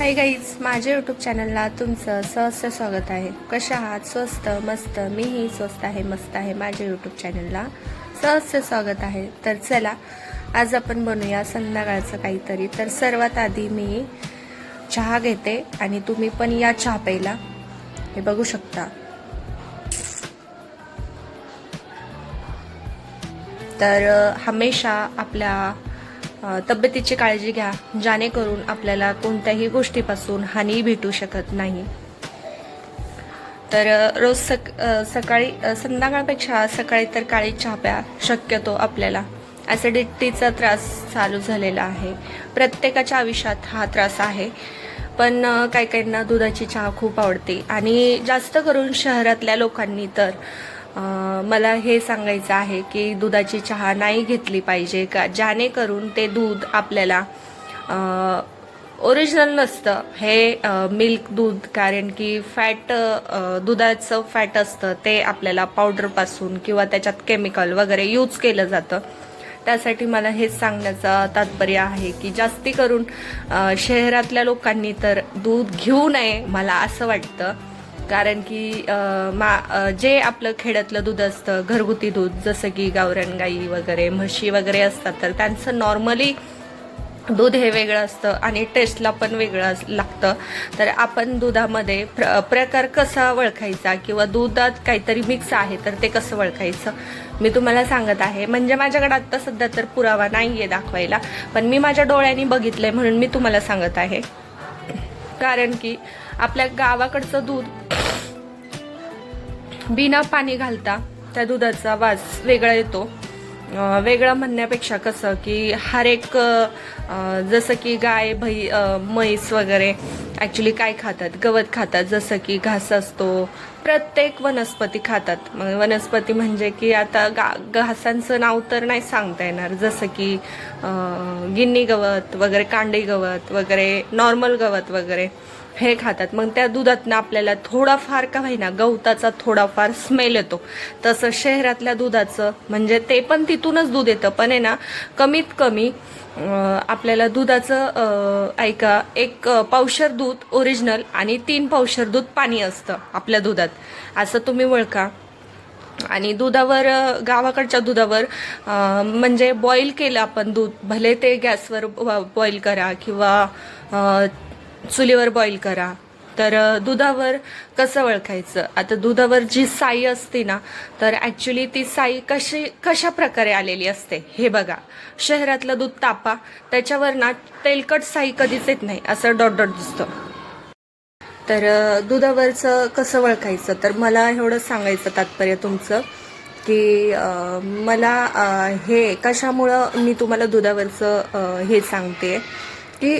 Hi guys माझ्या YouTube चॅनलला तुमचं सहज स्वागत आहे. कशा आहात? स्वस्त मस्त. मीही स्वस्त आहे मस्त आहे. माझ्या यूट्यूब चॅनलला सहज स्वागत आहे. तर चला आज आपण बनवूया संध्याकाळचं काहीतरी. तर सर्वात आधी मी चहा घेते आणि तुम्ही पण या चहा प्यायला. हे बघू शकता. तर हमेशा आपल्या तब्येतीची काळजी घ्या जेणेकरून आपल्याला कोणत्याही गोष्टीपासून हानी भेटू शकत नाही. तर रोज सक सकाळी संध्याकाळपेक्षा सकाळी तर काळी चहा प्या शक्यतो आपल्याला. ॲसिडिटीचा त्रास चालू झालेला आहे. प्रत्येकाच्या आयुष्यात हा त्रास आहे. पण काही काहींना दुधाची चहा खूप आवडते. आणि जास्त करून शहरातल्या लोकांनी तर मला हे सांगायचं आहे की दुधाची चहा नाही घेतली पाहिजे का? जेणेकरून ते दूध आपल्याला ओरिजिनल नसतं. हे मिल्क दूध कारण की फॅट दुधाचं फॅट असतं. ते आपल्याला पावडरपासून किंवा त्याच्यात केमिकल वगैरे यूज केलं जातं. त्यासाठी मला हेच सांगण्याचं तात्पर्य आहे की जास्ती करून शहरातल्या लोकांनी तर दूध घेऊ नये मला असं वाटतं. कारण की मा जे आपलं खेड्यातलं दूध असतं घरगुती दूध जसं की गावरान गाई वगैरे म्हशी वगैरे असतात तर त्यांचं नॉर्मली दूध हे वेगळं असतं आणि टेस्टला पण वेगळं अस- लागतं. तर आपण दुधामध्ये प्र प्रकार कसा ओळखायचा किंवा दुधात काहीतरी मिक्स आहे तर ते कसं ओळखायचं मी तुम्हाला सांगत आहे. म्हणजे माझ्याकडे आत्ता सध्या तर पुरावा नाही आहे दाखवायला पण मी माझ्या डोळ्यांनी बघितलंय म्हणून मी तुम्हाला सांगत आहे. कारण की आपल्या गावाकडचं दूध बिना पाणी घालता त्या दुधाचा वास वेगळा येतो. वेगळं म्हणण्यापेक्षा कसं की हर एक जसं की गाय भई म्हैस वगैरे ॲक्च्युली काय खातात गवत खातात जसं की घास असतो प्रत्येक वनस्पती खातात. मग वनस्पती म्हणजे की आता गा घासांचं नाव तर नाही सांगता येणार. जसं की गिन्नी गवत वगैरे कांडी गवत वगैरे नॉर्मल गवत वगैरे हे खातात. मग त्या दुधातनं आपल्याला थोडाफार का होईना गवताचा थोडाफार स्मेल येतो. तसं शहरातल्या दुधाचं म्हणजे ते पण तिथूनच दूध येतं. पण आहे ना कमीत कमी आपल्याला दुधाचं ऐका एक पावशर दूध ओरिजिनल आणि तीन पावशर दूध पाणी असतं आपल्या दुधात. असं तुम्ही ओळखा आणि दुधावर गावाकडच्या दुधावर म्हणजे बॉईल केलं आपण दूध भले ते गॅसवर बॉईल करा किंवा चुलीवर बॉईल करा. तर दुधावर कसं ओळखायचं? आता दुधावर जी साई असते ना तर ॲक्च्युली ती साई कशी कशा प्रकारे आलेली असते? हे बघा. शहरातलं दूध तापा त्याच्यावर ना तेलकट साई कधीच येत नाही असं डॉट डॉट दिसतं. तर दुधावरचं कसं ओळखायचं? तर मला एवढं सांगायचं तात्पर्य तुमचं की मला हे कशामुळं मी तुम्हाला दुधावरचं हे सांगते? की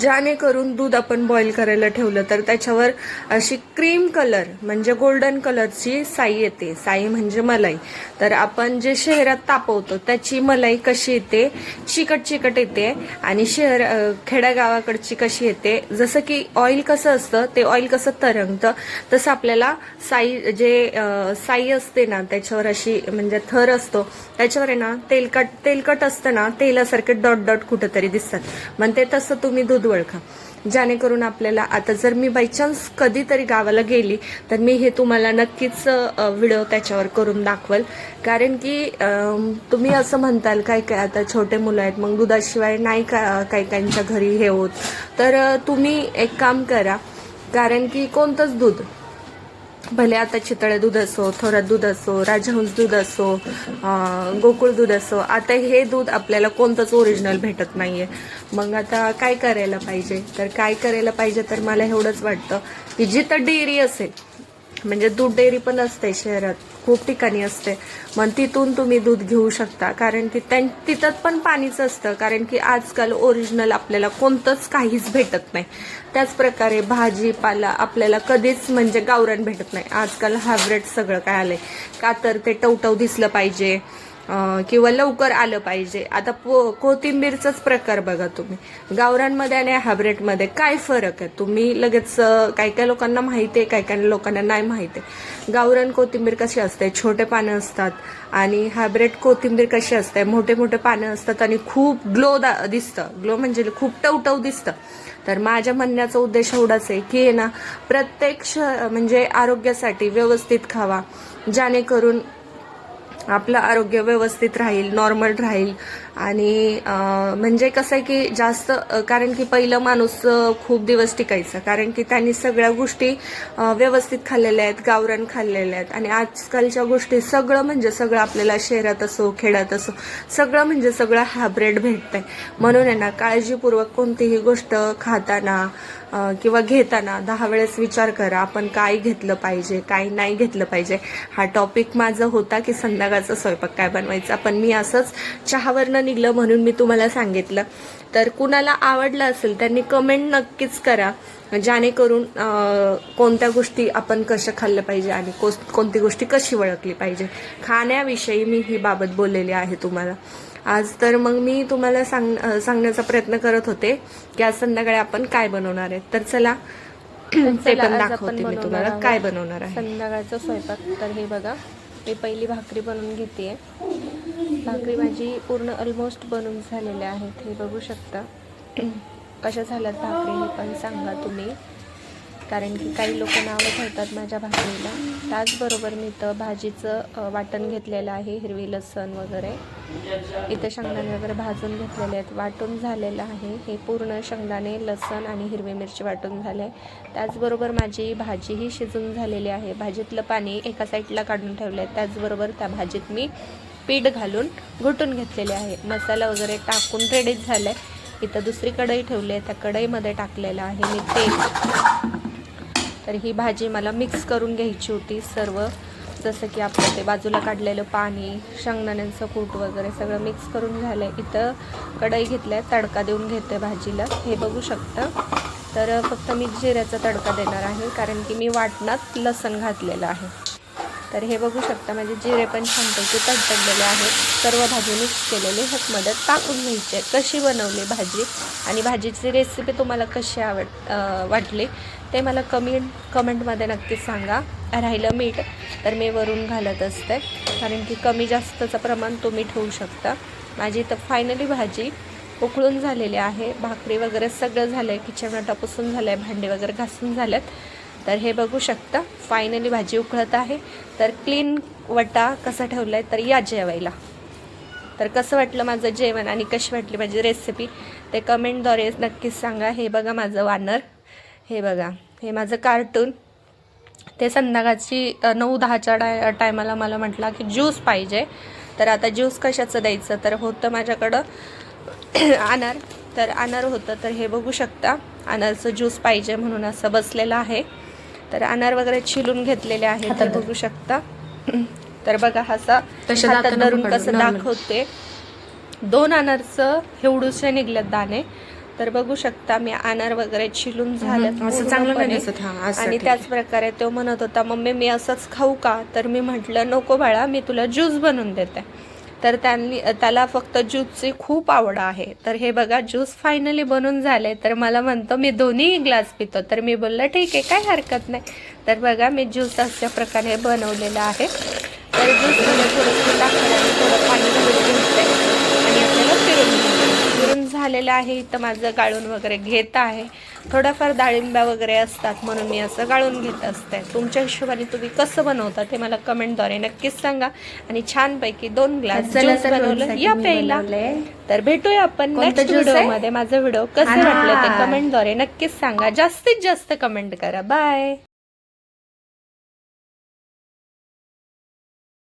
जेणेकरून दूध आपण बॉईल करायला ठेवलं तर त्याच्यावर अशी क्रीम कलर म्हणजे गोल्डन कलरची साई येते. साई म्हणजे मलाई. तर आपण जे शहरात तापवतो त्याची मलाई कशी येते? चिकट चिकट येते आणि शहर खेड्यागावाकडची कशी येते? जसं की ऑइल कसं असतं ते ऑइल कसं तरंगतं तसं आपल्याला साई जे साई असते ना त्याच्यावर अशी म्हणजे थर असतो त्याच्यावर आहे ना तेलकट तेलकट असतं ना तेलासारखे डॉट डॉट कुठंतरी दिसतात. मग ते तसं तुम्ही दूध वळखा. जेणेकरून आपल्याला आता जर मी बायचान्स कधीतरी गावाला गेली तर मी हे तुम्हाला नक्कीच व्हिडिओ त्याच्यावर करून दाखवल. कारण की तुम्ही असं म्हणताल काय काय आता छोटे मुलं आहेत मग दुधाशिवाय नाही का काही काहींच्या घरी हे होत. तर तुम्ही एक काम करा कारण की कोणतंच दूध भले आता चितळे दूध असो थोरात दूध असो राजहंस दूध असो गोकुळ दूध असो आता हे दूध आपल्याला कोणतंच ओरिजिनल भेटत नाहीये. मग आता काय करायला पाहिजे? तर काय करायला पाहिजे तर मला एवढंच वाटतं की जिथं डेअरी असेल म्हणजे दूध डेअरी पण असते शहरात खूप ठिकाणी असते. मग तिथून तुम्ही दूध घेऊ शकता. कारण की त्यां तिथं पण पाणीच असतं. कारण की आजकाल ओरिजिनल आपल्याला कोणतंच काहीच भेटत नाही. त्याच प्रकारे भाजीपाला आपल्याला कधीच म्हणजे गावरान भेटत नाही. आजकाल हायब्रेड सगळं काय आलंय. का तर ते टवटव दिसलं पाहिजे. किंवा लवकर आलं पाहिजे. आता पो कोथिंबीरचाच प्रकार बघा तुम्ही. गावरानमध्ये आणि हायब्रेडमध्ये काय फरक आहे? तुम्ही लगेच काही काही लोकांना माहिती आहे काही काही लोकांना नाही माहिती आहे. गावरान कोथिंबीर कशी असते? छोटे पानं असतात. आणि हायब्रेड कोथिंबीर कशी असते? मोठे मोठे पानं असतात आणि खूप ग्लो दा दिसतं. ग्लो म्हणजे खूप टवटव दिसतं. तर माझ्या म्हणण्याचा उद्देश एवढाच आहे की आहे ना प्रत्येक श म्हणजे आरोग्यासाठी व्यवस्थित खावा. जेणेकरून आपलं आरोग्य व्यवस्थित राहील नॉर्मल राहील. आणि म्हणजे कसं आहे की जास्त कारण की पहिलं माणूस खूप दिवस टिकायचा. कारण की त्यांनी सगळ्या गोष्टी व्यवस्थित खाल्लेल्या आहेत गावरान खाल्लेल्या आहेत. आणि आजकालच्या गोष्टी सगळं म्हणजे सगळं आपल्याला शहरात असो खेड्यात असो सगळं म्हणजे सगळं हायब्रेड भेटतंय. म्हणून आहे ना काळजीपूर्वक कोणतीही गोष्ट खाताना किंवा घेताना दहा वेळेस विचार करा आपण काय घेतलं पाहिजे काय नाही घेतलं पाहिजे. हा टॉपिक माझा होता की संध्याकाळ संध्याकाळचा स्वयंपाक काय बनवायचा? पण मी असंच चहावरनं निघलं म्हणून मी तुम्हाला सांगितलं. तर कुणाला आवडलं असेल त्यांनी कमेंट नक्कीच करा. जेणेकरून कोणत्या गोष्टी आपण कशा खाल्लं पाहिजे आणि कोणती गोष्टी कशी ओळखली पाहिजे? खाण्याविषयी मी ही बाबत बोललेली आहे तुम्हाला. आज तर मग मी तुम्हाला सांग सांगण्याचा प्रयत्न करत होते की आज संध्याकाळी आपण काय बनवणार आहे. तर चला ते पण दाखवते मी तुम्हाला काय बनवणार आहे. संध्याकाळचा स्वयंपाक. तर हे बघा. मी पहिली भाकरी बनवून घेते भाकरी माझी पूर्ण ऑलमोस्ट बनवून झालेल्या आहेत. हे बघू शकता. कशा झाल्यात भाकरी हे पण सांगा तुम्ही. कारण की काही लोक नावं ठेवतात माझ्या भाजीला. त्याचबरोबर मी इथं भाजीचं वाटण घेतलेलं आहे हिरवी लसण वगैरे. इथं शेंगदाणे वगैरे भाजून घेतलेले आहेत. वाटून झालेलं आहे. हे पूर्ण शेंगदाणे लसण आणि हिरवी मिरची वाटून झाले. त्याचबरोबर माझी भाजीही शिजून झालेली आहे. भाजीतलं पाणी एका साईडला काढून ठेवलं आहे त्याचबरोबर त्या भाजीत मी पीठ घालून घुटून घेतलेले आहे. मसाला वगैरे टाकून रेडीच झालं आहे इथं दुसरी कढई ठेवली आहे त्या कढईमध्ये टाकलेलं आहे मी तेल. तर ही भाजी मला मिक्स करून घ्यायची होती सर्व. जसं की आपलं ते बाजूला काढलेलं पाणी शेंगदाण्यांचं कूट वगैरे सगळं मिक्स करून झालं आहे इथं कढई घेतल्या तडका देऊन घेते भाजीला. हे बघू शकतं. तर फक्त मी जिऱ्याचा तडका देणार आहे कारण की मी वाटणात लसण घातलेलं आहे. तर हे बघू शकता म्हणजे जिरे पण छानपैकी तडतडलेले आहेत. सर्व भाजी मिक्स केलेली ह्यातमध्ये टाकून घ्यायची आहे. कशी बनवली भाजी आणि भाजीची रेसिपी तुम्हाला कशी आवड वाटली? ते मला कमी कमेंटमध्ये नक्कीच सांगा. राहिलं मीठ तर मी वरून घालत असते. कारण की कमी जास्तचं प्रमाण तुम्ही ठेवू शकता. माझी तर फायनली भाजी उकळून झालेली आहे. भाकरी वगैरे सगळं झालं आहे किचन वाटा झालं आहे भांडे वगैरे घासून झालेत. तर हे बघू शकता. फायनली भाजी उकळत आहे. तर क्लीन वटा कसा ठेवला आहे तर या जेवायला. तर कसं वाटलं माझं जेवण आणि कशी वाटली माझी रेसिपी ते कमेंटद्वारे नक्कीच सांगा. हे बघा माझं वानर. हे बघा. हे माझं कार्टून ते संध्याकाळची नऊ दहाच्या टाय टायमाला मला म्हटला की ज्यूस पाहिजे. तर आता ज्यूस कशाचं द्यायचं? तर होतं माझ्याकडं अनार. तर अनार होतं तर हे बघू शकता. अनारचं ज्यूस पाहिजे म्हणून असं बसलेलं आहे. तर अनार वगैरे छिलून घेतलेले आहे ते बघू शकता. तर बघा असा धरून कसं. दाखवते. दोन अनारचं एवढूसे निघलेत दाणे. तर बघू शकता मी अनार वगैरे छिलून झालं असं चांगलं आणि त्याच प्रकारे तो म्हणत होता मम्मी मी असंच खाऊ का? तर मी म्हटलं नको बाळा मी तुला ज्यूस बनवून देते. तर त्यांनी त्याला फक्त ज्यूसची खूप आवड आहे. तर हे बघा ज्यूस फायनली बनून झाले. तर मला म्हणतो मी दोन्ही ग्लास पितो. तर मी बोललं ठीक आहे काय हरकत नाही. तर बघा मी ज्यूस अशा प्रकारे बनवलेला आहे. तर ज्यूसमध्ये थोडंसं टाकलं थोडं पाणी घालून फिरून झालेलं आहे इथं माझं गाळून वगैरे घेत आहे. थोड्याफार डाळिंब्या वगैरे असतात म्हणून मी असं गाळून घेत असते. तुमच्या हिशोबाने तुम्ही कसं बनवता ते मला कमेंटद्वारे नक्कीच सांगा. आणि छानपैकी दोन ग्लास ज्यूस बनवलं. या प्यायला. तर भेटूया आपण नेक्स्ट? व्हिडिओमध्ये माझं व्हिडिओ कसं. वाटलं ते कमेंटद्वारे नक्कीच सांगा. जास्तीत जास्त कमेंट करा. बाय